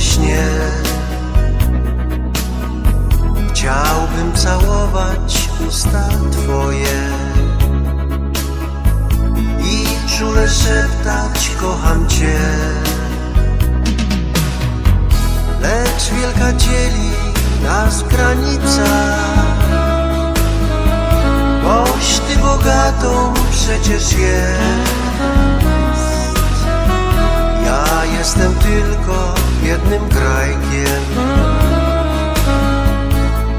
śnie Chciałbym całować usta Twoje I czule szeptać kocham Cię. Lecz wielka dzieli nas granica. Boś Ty bogatą przecież jest Ja jestem tylko jednym grajkiem.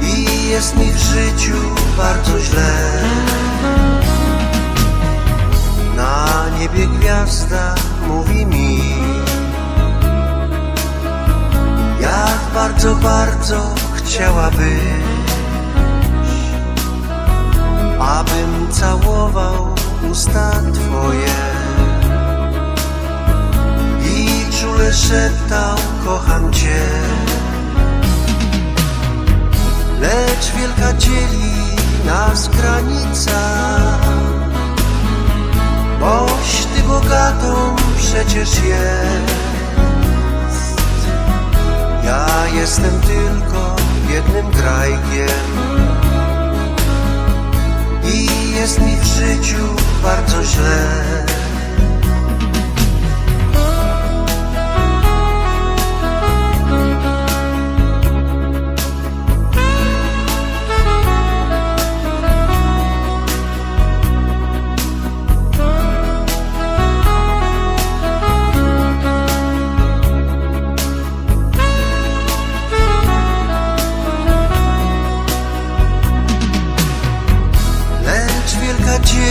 I jest mi w życiu bardzo źle. Na niebie gwiazda mówi mi Jak bardzo, bardzo chciałabyś Abym całował usta szeptał kocham Cię. Lecz wielka dzieli nas granica. Boś Ty bogatą przecież jest. Ja jestem tylko jednym grajkiem. I jest mi w życiu bardzo źle.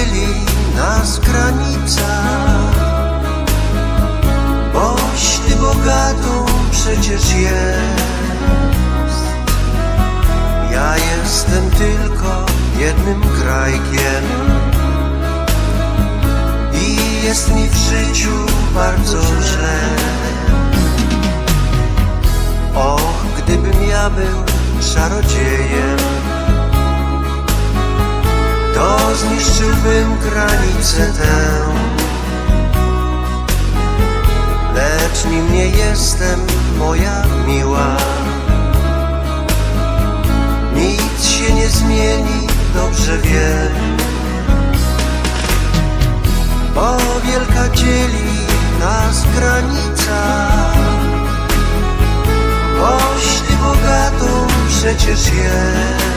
Dzieli nas granica Boś Ty bogatą przecież jest. Ja jestem tylko jednym krajkiem. I jest mi w życiu bardzo źle. Och, gdybym ja był czarodziejem to zniszczyłbym granicę tę. Lecz nim nie jestem, moja miła. Nic się nie zmieni, dobrze wiem. Bo wielka dzieli nas granica. Boś ty bogatą przecież jest.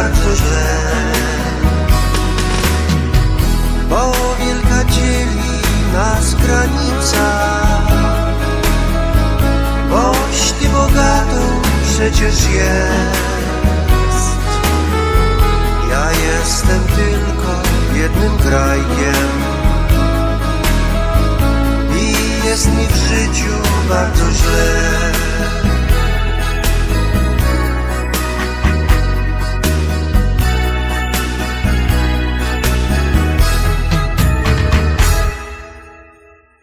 Bardzo źle. Bo wielka dzieli nas granica. Boś bogatą przecież jest. Ja jestem tylko jednym krajkiem i jest mi w życiu bardzo źle.